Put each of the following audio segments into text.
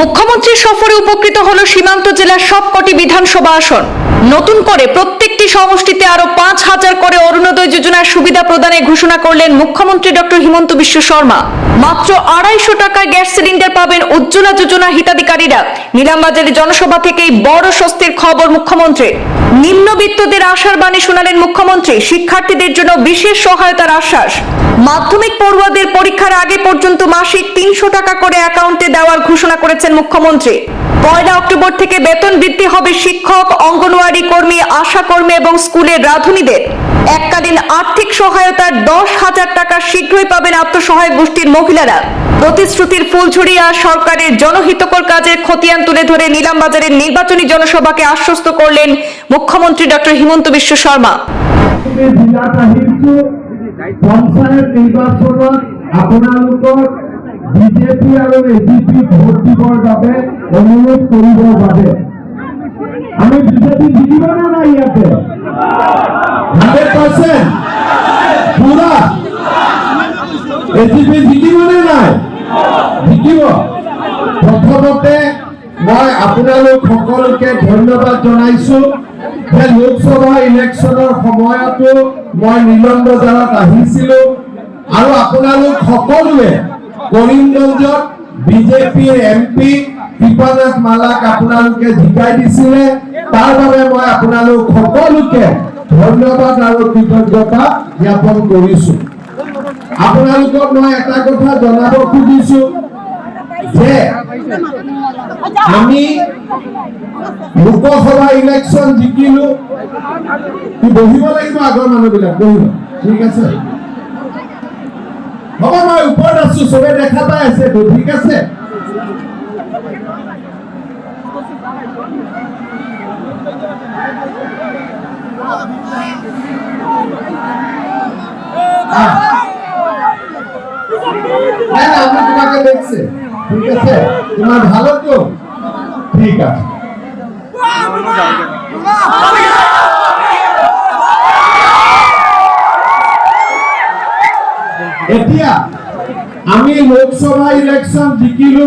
মুখ্যমন্ত্রীর সফরে উপকৃত হল সীমান্ত জেলার সবকটি বিধানসভা আসন। নতুন করে প্রত্যেকটি সমষ্টিতে আরও পাঁচ হাজার করে অরুণোদয় যোজনার সুবিধা প্রদানের ঘোষণা করলেন মুখ্যমন্ত্রী ডক্টর হিমন্ত বিশ্ব শর্মা। মাত্র আড়াইশো টাকায় গ্যাস সিলিন্ডার পাবেন উজ্জ্বলা যোজনা হিতাধিকারীরা। নিলামবাজারের জনসভা থেকেই বড় স্বস্তির খবর মুখ্যমন্ত্রী নিম্নবিত্তদের আশার বাণী শোনালেন মুখ্যমন্ত্রী। শিক্ষার্থীদের জন্য বিশেষ সহায়তার আশ্বাস। মাধ্যমিক পড়ুয়াদের পরীক্ষার আগে পর্যন্ত মাসিক তিনশো টাকা করে অ্যাকাউন্টে দেওয়ার ঘোষণা করেছেন মুখ্যমন্ত্রী। পয়লা অক্টোবর থেকে বেতন বৃদ্ধি হবে শিক্ষক, অঙ্গনওয়াড়ি কর্মী আশা কর্মী এবং স্কুলের রাঁধুনিদের। এককালীন আর্থিক সহায়তার দশ হাজার টাকা শীঘ্রই পাবেন আত্মসহায়ক গোষ্ঠীর মহিলারা। প্রতিশ্রুতির ফুলঝুরি আর সরকারের জনহিতকর কাজের খতিয়ান তুলে ধরে নিলামবাজারের নির্বাচনী জনসভাকে আশ্বস্ত করলেন মুখ্যমন্ত্রী ডক্টর হিমন্ত বিশ্ব শর্মা। জিকিব প্ৰথমতে মই আপোনালোক সকলোকে ধন্যবাদ জনাইছো যে লোকসভা ইলেকশ্যনৰ সময়তো মই নীলম বজাৰত আহিছিলো আৰু আপোনালোক সকলোৱে কৰিমগঞ্জত বিজেপিৰ এম কৃপানাথ মালাক আপোনালোকে জিকাই দিছিলে। তাৰ বাবে মই আপোনালোক সকলোকে ধন্যবাদ আৰু কৃতজ্ঞতা জ্ঞাপন কৰিছো। আপোনালোকক মই এটা কথা জনাব খুজিছো। যে আমি লোকসভা ইলেকশ্যন জিকিলো। বহিব লাগিব আগৰ মানুহবিলাক? বহিব। ঠিক আছে? হ'ব, মই ওপৰত আছো, চবে দেখা পাই আছে ঠিক আছে? আমি তোমাকে দেখছি। ঠিক আছে? তোমার ভালো তো? ঠিক আছে। এতিয়া, আমি লোকসভা ইলেকশন জিকিলো।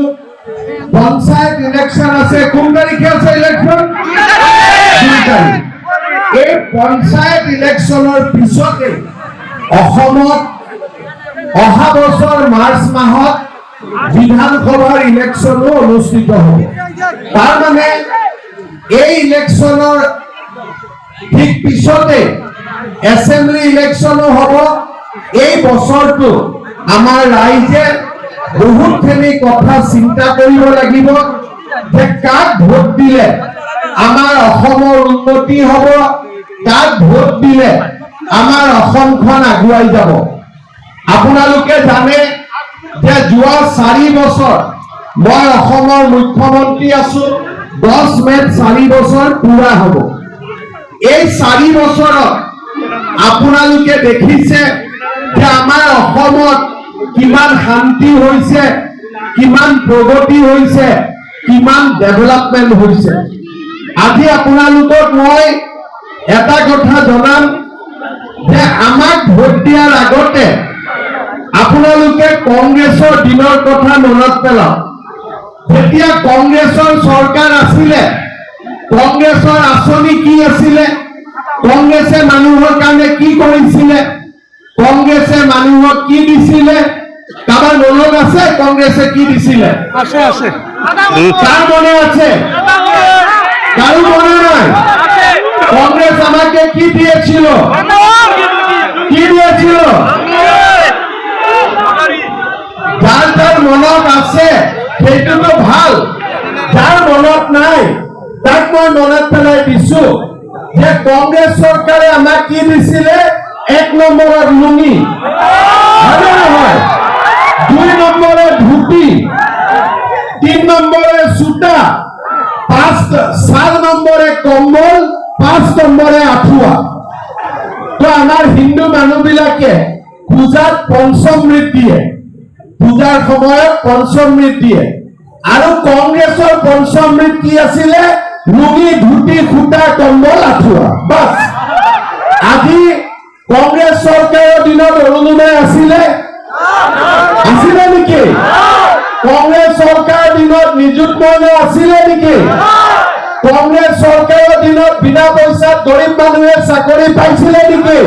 পঞ্চায়ত ইলেকশন আছে। কোন তাৰিখে আছে ইলেকশন দুই তাৰিখ। এই পঞ্চায়ত ইলেকশনৰ পিছতে অসমত অহা বছৰ মাৰ্চ মাহত বিধানসভাৰ ইলেকশ্যনো অনুষ্ঠিত হ'ব। তাৰমানে এই ইলেকশ্যনৰ ঠিক পিছতে এছেম্বলি ইলেকশ্যনো হ'ব। এই বছৰটো আমাৰ ৰাইজে বহুতখিনি কথা চিন্তা কৰিব লাগিব যে কাক ভোট দিলে অসমৰ উন্নতি হ'ব, কাক ভোট দিলে অসমখন আগুৱাই যাব। আপোনালোকে জানে যে যোৱা চাৰি বছৰ, মই অসমৰ মুখ্যমন্ত্ৰী আছো, দহ মেত চাৰি বছৰ পুৰা হ'ব। এই চাৰি বছৰত আপোনালোকে দেখিছে যে আমাৰ অসমত কিমান শান্তি হৈছে, কিমান প্ৰগতি হৈছে, কিমান ডেভেলপমেণ্ট হৈছে। আজি আপোনালোকক মই এটা কথা জনাম যে আমাক ভোট দিয়াৰ আগতে আপোনালোকে কংগ্ৰেছৰ দিনৰ কথা মনত পেলাওক। যেতিয়া কংগ্ৰেছৰ চৰকাৰ আছিলে কংগ্ৰেছৰ আঁচনি কি আছিলে কংগ্ৰেছে মানুহৰ কাৰণে কি কৰিছিলে কংগ্ৰেছে মানুহক কি দিছিলে কাৰোবাৰ মনত আছে কংগ্ৰেছে কি দিছিলে? আছে আছে। কার মনে আছে? কারও মনে নাই? কংগ্রেস আমাকে কি দিয়েছিল? কি দিয়েছিল? মনত আছে? সেইটোতো ভালো। যাৰ মনত নাই, তাক মই মনত পেলাই দিছো যে কংগ্ৰেছ চৰকাৰে আমাক কি দিছিলে? এক নম্বৰত লুঙি দুই নম্বরে ধুতি। তিন নম্বরে সুতা। পাঁচ, চার নম্বরে কম্বল, পাঁচ নম্বরে আঁঠুৱা। তো আমাৰ হিন্দু মানুহবিলাকে পূজাত পঞ্চমৃত দিয়ে পূজাৰ সময়ত পঞ্চমৃত দিয়ে। আৰু কংগ্ৰেছৰ পঞ্চমৃত কি আছিলে? লুঙি, ধুতি, সূতা, কম্বল, আঁঠুৱা। বাছ। আজি কংগ্ৰেছ চৰকাৰৰ দিনত অৰুণোদয় আছিলে? আছিলে নেকি? কংগ্ৰেছ চৰকাৰৰ দিনত নিযুত মইনা আছিলে নেকি? কংগ্ৰেছ চৰকাৰৰ দিনত বিনা পইচাত গৰীব মানুহে চাকৰি পাইছিলে নেকি?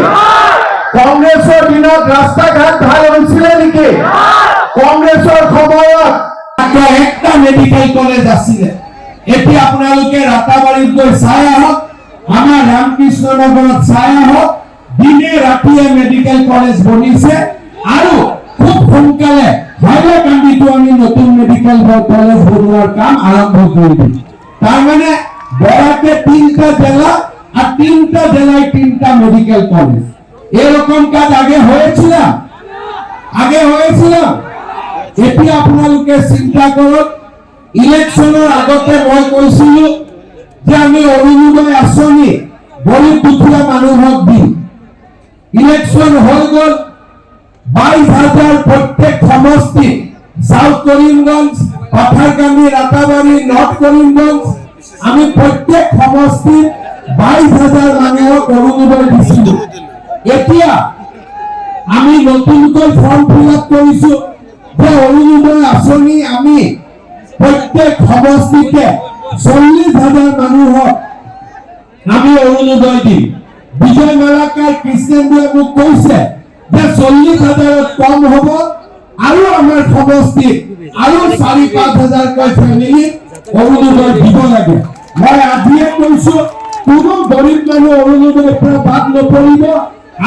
কংগ্ৰেছৰ দিনত ৰাস্তা ঘাট ভালো হৈছিলে নেকি? কংগ্ৰেছৰ সময়ত একটা মেডিকেল কলেজ আছিলে। এতিয়া আপোনালোকে ৰাতাবাৰীত গৈ চাই আহক। আমাৰ ৰামকৃষ্ণ নগৰত চাই আহক। দিনে ৰাতিয়ে মেডিকেল কলেজ বনিছে। আৰু খুব সোনকালে হাইলাকান্দিতো আমি নতুন মেডিকেল কলেজ বনোৱাৰ কাম আৰম্ভ কৰি দিম। তাৰমানে বরাকে তিনটা জেলা আর তিনটা জেলায় তিনটা মেডিকেল কলেজ এরকম কাজ আগে হয়েছিল আগে হয়েছিল এতিয়া আপোনালোকে চিন্তা কৰক, ইলেকশ্যনৰ আগতে মই কৈছিলো যে আমি অৰুণোদয় আঁচনি গৰীব দুখীয়া মানুহক দিম। ইলেকশ্যন হৈ গ'ল বাইশ হাজাৰ প্ৰত্যেক সমষ্টি সাউথ কৰিমগঞ্জ পাথাৰকান্দি ৰাতাবাৰী, নৰ্থ কৰিমগঞ্জ, আমি প্ৰত্যেক সমষ্টিত বাইশ হাজাৰ মানুহক অৰুণোদয় দিছিলো। এতিয়া আমি নতুনকৈ ফৰ্ম ফিল আপ কৰিছো। যে অৰুণোদয় আঁচনি আমি প্ৰত্যেক সমষ্টিতে চল্লিশ হাজাৰ মানুহক আমি অৰুণোদয় দিম। বিজয় মালাকাৰ কৃষ্ণেন্দুৱে মোক কৈছে যে চল্লিশ হাজাৰত কম হ'ব আৰু আমাৰ সমষ্টিত আৰু চাৰি, পাঁচ হাজাৰকৈ ফেমিলি অৰুণোদয় দিব লাগে। মই আজিয়ে কৈছো, কোনো গৰীব মানুহ অৰুণোদয়ৰ পৰা বাদ নপৰিব।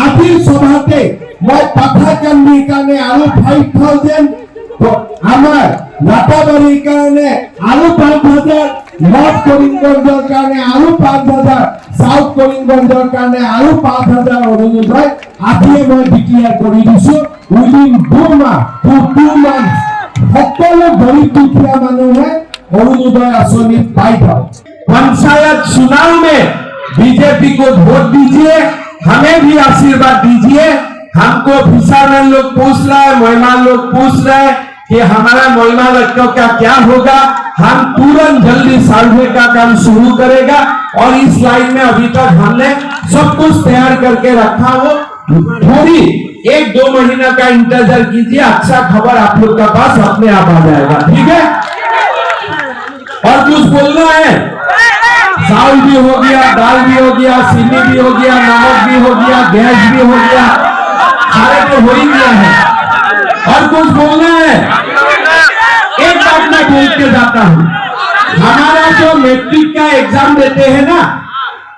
আজিৰ সভাতে মই পাঠাকান্দিৰ কাৰণে আৰু ফাইভ থাউজেণ্ড আমাৰ লাটাবাৰীৰ কাৰণে আৰু পাঁচ হাজাৰ নৰ্থ কৰিমগঞ্জৰ কাৰণে আৰু পাঁচ হাজাৰ চাউথ কৰিমগঞ্জৰ কাৰণে আৰু পাঁচ হাজাৰ অৰুণোদয় আজিয়ে মই ডিক্লেয়াৰ কৰি দিছো উইদিন দুমাহ টু টু মান্থ সকলো গৰীব দুখীয়া মানুহে অৰুণোদয় আঁচনি পাই যাওক पंचायत चुनाव में बीजेपी को वोट दीजिए हमें भी आशीर्वाद दीजिए। हमको फिशरमैन लोग पूछ रहे हैं महिमान लोग पूछ रहे हैं कि हमारा महिमा लड़कों का क्या होगा। हम तुरंत जल्दी सर्वे का काम शुरू करेगा और इस लाइन में अभी तक हमने सब कुछ तैयार करके रखा हो। थोड़ी एक दो महीना का इंतज़ार कीजिए अच्छा खबर आप लोग का पास अपने आप आ जाएगा। ठीक है? और कुछ बोलना है? चावल भी हो गया, दाल भी हो गया चीनी भी हो गया, नमक भी हो गया गैस भी हो गया। सारे तो हो ही गया है। और कुछ बोलना है। एक बात मैं बोल के जाता हूँ। हमारा जो मैट्रिक का एग्ज़ाम देते हैं ना,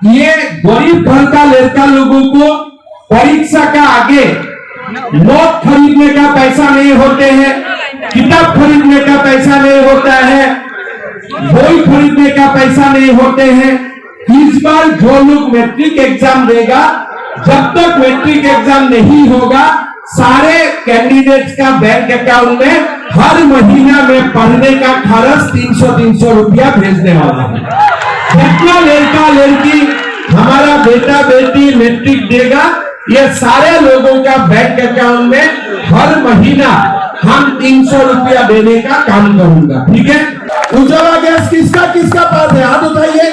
ये गरीब घर का लड़का लोगों को परीक्षा का आगे नोट खरीदने का पैसा नहीं होते हैं, किताब खरीदने का पैसा नहीं होता है खरीदने का पैसा नहीं होते हैं? इस बार जो लोग मैट्रिक एग्ज़ाम देगा, जब तक मैट्रिक एग्ज़ाम नहीं होगा, सारे कैंडिडेट्स का बैंक अकाउंट में हर महीना में पढ़ने का खर्च तीन सौ तीन सौ रुपया भेजने वाला है। जितना लड़का लड़की हमारा बेटा बेटी मैट्रिक देगा, ये सारे लोगों का बैंक अकाउंट में हर महीना हम तीन सौ रुपया देने का काम करूँगा, ठीक है? उज्ज्वला गैस किसका किसका पास है? हाथ उठाइए।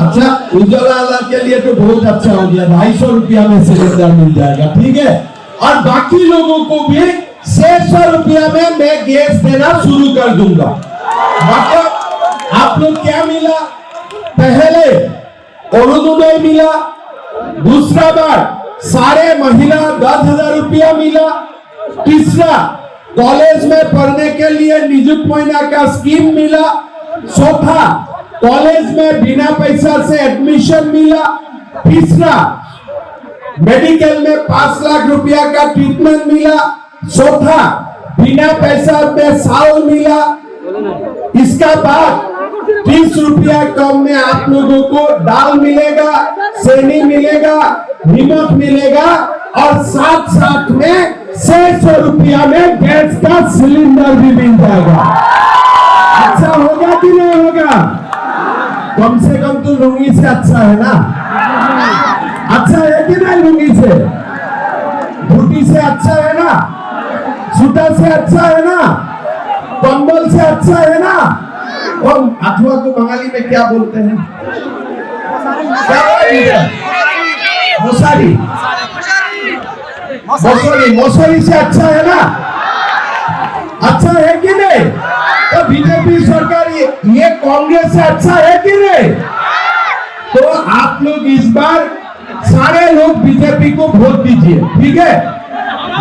अच्छा उज्ज्वला के लिए तो बहुत अच्छा हो गया। ढाई सौ रुपया में सिलेंडर मिल जाएगा, ठीक है? और बाकी लोगों को भी छह सौ रुपया में मैं गैस देना शुरू कर दूँगा। मतलब आप लोग क्या मिला? पहले अरुणोदय मिला, दूसरा बार सारे महिला दस हज़ार रुपया मिला, तीसरा कॉलेज में पढ़ने के लिए निजुत महीना का स्कीम मिला, चौथा, कॉलेज में बिना पैसा से एडमिशन मिला, तीसरा मेडिकल में पाँच लाख रुपया का ट्रीटमेंट मिला, चौथा, बिना पैसा में साल मिला। इसका बाद तीस रुपया कम में आप लोगों को दाल मिलेगा, सेनी मिलेगा, नमक मिलेगा और साथ साथ में छह सौ रुपया में गैस का सिलेंडर भी मिल जाएगा अच्छा होगा कि नहीं होगा कम से कम तो लुंगी से अच्छा है ना अच्छा है कि नहीं लुंगी से धोती से अच्छा है ना सूटा से अच्छा है ना कंबल से अच्छा है ना और अथवा को बंगाली में क्या बोलते हैं क्या बोलते हैं? मशारी मसूरी मसूरी से अच्छा है ना? अच्छा है कि नहीं? तो बीजेपी सरकार ये, ये कांग्रेस से अच्छा है कि नहीं? तो आप लोग इस बार सारे लोग बीजेपी को वोट दीजिए ठीक है?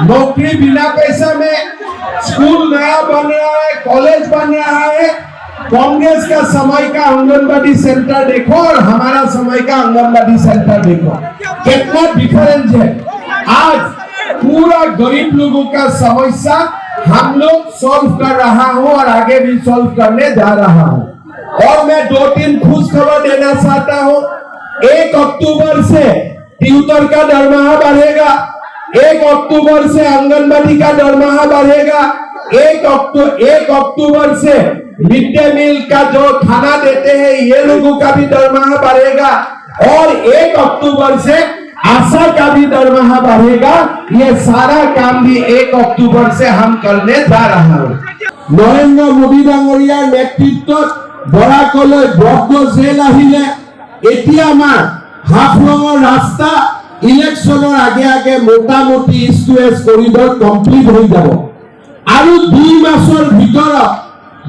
नौकरी बिना पैसा में स्कूल नया बन रहा है कॉलेज बन रहा है। कांग्रेस का समय का आंगनबाड़ी सेंटर देखो और हमारा समय का आंगनबाड़ी सेंटर देखो। कितना डिफरेंस है। आज पूरा गरीब लोगों का समस्या हम लोग सॉल्व कर रहा हूँ और आगे भी सॉल्व करने जा रहा हूँ। और मैं दो तीन खुश खबर देना चाहता हूँ। एक अक्टूबर से ट्यूटर का दरमाहा बढ़ेगा। एक अक्टूबर से आंगनबाड़ी का दरमाहा बढ़ेगा। एक अक्टूबर एक अक्टूबर से मिड डे मील का जो खाना देते हैं, ये लोगों का भी दरमाहा बढ़ेगा। और एक अक्टूबर से आशा का भी दरमाहा बढ़ेगा ये सारा काम भी एक अक्टूबर से हम करने जा रहा हूँ নৰেন্দ্ৰ মোদী ডাঙৰীয়াৰ নেতৃত্বত বৰাকলৈ বগ্ৰ জেল আহিলে এতিয়া আমাৰ হাফলঙৰ ৰাস্তা ইলেকশ্যনৰ আগে আগে মোটামুটি ইষ্ট ৱেষ্ট কৰিডৰ কমপ্লিট হৈ যাব আৰু দুই মাসৰ ভিতৰত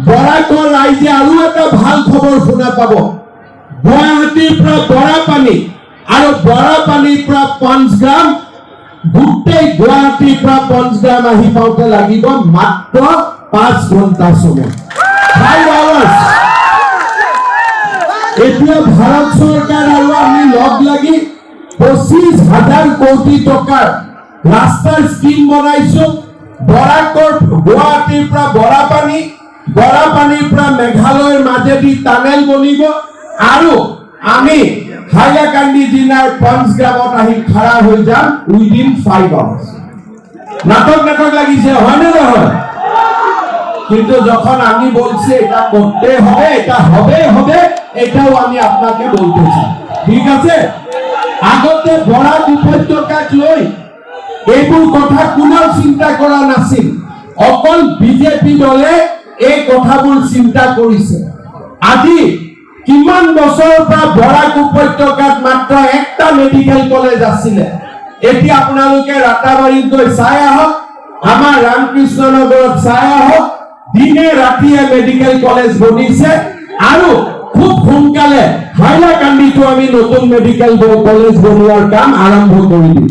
বৰাকৰ ৰাইজে আৰু এটা ভাল খবৰ শুনা পাব গুৱাহাটীৰ পৰা বৰাপানী আৰু বৰাপানীৰ পৰা পঞ্চগ্ৰাম গোটেই গুৱাহাটীৰ পৰা পঞ্চগ্ৰাম আহি পাওঁতে লাগিব মাত্ৰ পাঁচ ঘণ্টা সময়। এতিয়া ভাৰত চৰকাৰ আৰু আমি লগ লাগি পঁচিছ হাজাৰ কোটি টকাৰ ৰাস্তাৰ স্কিম বনাইছো। বৰাকৰ গুৱাহাটীৰ পৰা বৰাপানী বৰাপানীৰ পৰা মেঘালয়ৰ মাজেদি টানেল বনিব। আৰু আমি হাইলাকান্দি জিলাৰ পঞ্চগ্ৰামত আহি খাৰা হৈ যাম উইদিন ফাইভ আৱাৰ্ছ নাটক নাটক লাগিছে হয়নে নহয় কিন্তু যখন আমি বলছি, এটা করতে হবে, এটা হবে হবে, এটাও আমি আপনাকে বলতে চাই। ঠিক আছে? আগতে বরাক উপত্যকাক লৈ এইবোৰ কথা কোনেও চিন্তা কৰা নাছিল অকল বিজেপি দলে এই কথাবোৰ চিন্তা কৰিছে আজি কিমান বছৰৰ পৰা বৰাক উপত্যকাত মাত্ৰ একটা মেডিকেল কলেজ আছিলে। এতিয়া আপোনালোকে ৰাতাবাৰীত গৈ চাই আহক, আমাৰ ৰামকৃষ্ণ নগৰত চাই আহক, দিনে ৰাতিয়ে মেডিকেল কলেজ বনিছে আৰু খুব সোনকালে হাইলাকান্দিতো আমি নতুন মেডিকেল কলেজ বনোৱাৰ কাম আৰম্ভ কৰি দিম।